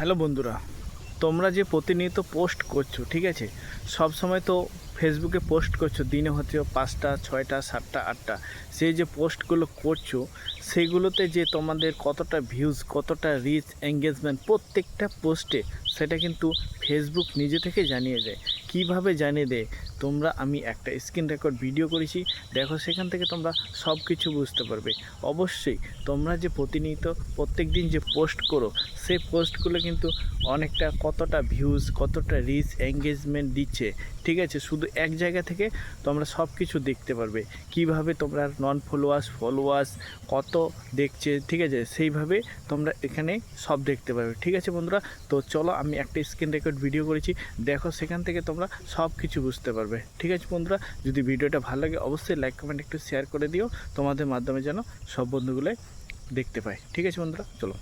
Hello বন্ধুরা তোমরা যে প্রতিনিয়ত পোস্ট করছ ঠিক আছে? সব সময় তো ফেসবুকে পোস্ট করছ, দিনে হচ্ছে পাঁচটা, ছয়টা, সাতটা, আটটা। সেই যে পোস্টগুলো করছ, সেগুলোতে যে তোমাদের কতটা ভিউজ কতটা রিচ এঙ্গেজমেন্ট প্রত্যেকটা পোস্টে সেটা কিন্তু ফেসবুক নিজে থেকে জানিয়ে দেয়। কীভাবে জানিয়ে দেয়? তোমরা, আমি একটা স্ক্রিন রেকর্ড ভিডিও করেছি, দেখো সেখান থেকে তোমরা সব কিছু বুঝতে পারবে। অবশ্যই, তোমরা যে প্রতিনিয়ত প্রত্যেক দিন যে পোস্ট করো সেই পোস্টগুলো কিন্তু অনেকটা কতটা ভিউজ কতটা রিচ এঙ্গেজমেন্ট দিচ্ছে, ঠিক আছে? শুধু এক জায়গা থেকে তোমরা সব কিছু দেখতে পারবে। কীভাবে তোমরা নন ফলোয়ার্স ফলোয়ার্স কত দেখছে, ঠিক আছে? সেইভাবে তোমরা এখানে সব দেখতে পারবে, ঠিক আছে বন্ধুরা? তো চলো আমি একটা স্ক্রিন রেকর্ড ভিডিও করেছি। দেখো সেখান থেকে তোমরা সব কিছু বুঝতে পারবে, ঠিক আছে বন্ধুরা? যদি ভিডিওটা ভালো লাগে, অবশ্যই লাইক কমেন্ট একটু শেয়ার করে দিও। তোমাদের মাধ্যমে যেন সব বন্ধুগুলোই দেখতে পায়, ঠিক আছে বন্ধুরা? চলো।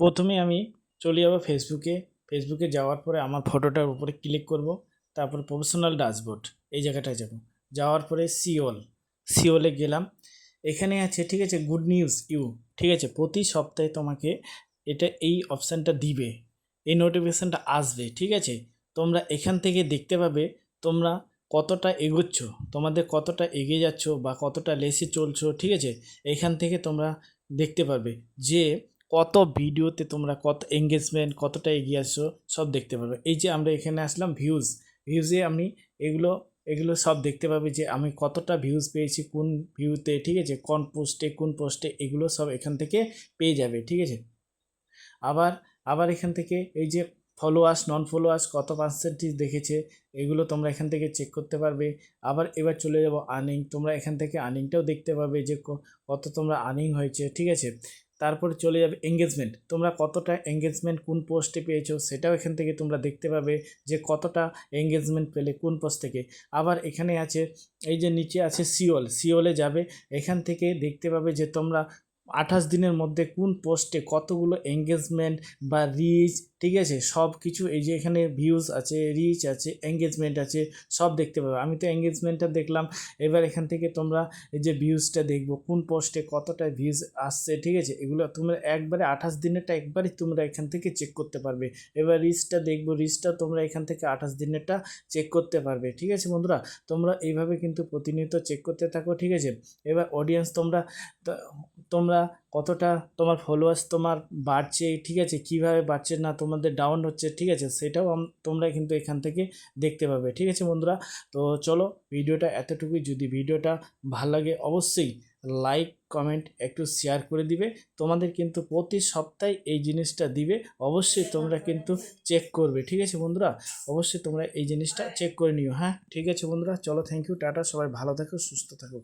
প্রথমে আমি চলে যাব ফেসবুকে ফেসবুকে যাওয়ার পরে আমার ফটোটার উপরে ক্লিক করব, তারপর প্রফেশনাল ড্যাশবোর্ড এই জায়গাটায় যাব। যাওয়ার পরে সিওল সিওলে গেলাম। এখানে আছে, ঠিক আছে গুড নিউজ ইউ ঠিক আছে, প্রতি সপ্তাহে তোমাকে এটা এই অপশানটা দিবে, এই নোটিফিকেশানটা আসবে, ঠিক আছে? তোমরা এখান থেকে দেখতে পাবে তোমরা কতটা এগোচ্ছ, তোমাদের কতটা এগিয়ে যাচ্ছ বা কতটা লেসে চলছো, ঠিক আছে? এখান থেকে তোমরা দেখতে পারবে যে কত ভিডিওতে তোমরা কত এঙ্গেজমেন্ট কতটা এগিয়ে আসছো, সব দেখতে পারবে এই যে আমরা এখানে আসলাম ভিউজ ভিউজে আমি এগুলো এগুলো সব দেখতে পাবে যে আমি কতটা ভিউজ পেয়েছি, কোন ভিউতে ঠিক আছে? কোন পোস্টে কোন পোস্টে এগুলো সব এখান থেকে পেয়ে যাবে, ঠিক আছে? আবার আবার এখান থেকে এই যে ফলোয়ার্স নন ফলোয়ার্স কত পার্সেন্টেজ দেখেছে, এগুলো তোমরা এখান থেকে চেক করতে পারবে। আবার এবার চলে যাব আর্নিং তোমরা এখান থেকে আর্নিংটাও দেখতে পাবে যে কত তোমরা আর্নিং হয়েছে, ঠিক আছে? তারপরে চলে যাবে এঙ্গেজমেন্ট তোমরা কতটা এঙ্গেজমেন্ট কোন পোস্টে পেয়েছ সেটাও এখান থেকে তোমরা দেখতে পাবে যে কতটা এঙ্গেজমেন্ট পেলে কোন পোস্ট থেকে। আবার এখানে আছে, এই যে নিচে আছে সিওল সিওলে যাবে, এখান থেকে দেখতে পাবে যে তোমরা আঠাশ দিনের মধ্যে কোন পোস্টে কতগুলো এঙ্গেজমেন্ট বা রিচ ঠিক আছে? সব কিছু এই যে এখানে ভিউজ আছে রিচ আছে এঙ্গেজমেন্ট আছে, সব দেখতে পাবে। আমি তো এঙ্গেজমেন্টটা দেখলাম, এবার এখান থেকে তোমরা এই যে ভিউজটা দেখব, কোন পোস্টে কতটা ভিউজ আসছে, ঠিক আছে? এগুলো তোমরা একবারে আঠাশ দিনেরটা একবারই তোমরা এখান থেকে চেক করতে পারবে। এবার রিচটা দেখব রিচটা তোমরা এখান থেকে আঠাশ দিনেরটা চেক করতে পারবে, ঠিক আছে বন্ধুরা? তোমরা এইভাবে কিন্তু প্রতিনিয়ত চেক করতে থাকো, ঠিক আছে? এবার অডিয়েন্স তোমরা তোমরা কতটা তোমার ফলোয়ার্স তোমার বাড়ছে, ঠিক আছে? কীভাবে বাড়ছে না তোমাদের ডাউন হচ্ছে, ঠিক আছে? সেটাও তোমরা কিন্তু এখান থেকে দেখতে পাবে, ঠিক আছে বন্ধুরা? তো চলো ভিডিওটা এতটুকুই। যদি ভিডিওটা ভালো লাগে অবশ্যই লাইক কমেন্ট একটু শেয়ার করে দিবে। তোমাদের কিন্তু প্রতি সপ্তাহে এই জিনিসটা দিবে। অবশ্যই তোমরা কিন্তু চেক করবে, ঠিক আছে বন্ধুরা? অবশ্যই তোমরা এই জিনিসটা চেক করে নিও হ্যাঁ? ঠিক আছে বন্ধুরা? চলো থ্যাংক ইউ টাটা, সবাই ভালো থাকো, সুস্থ থাকো।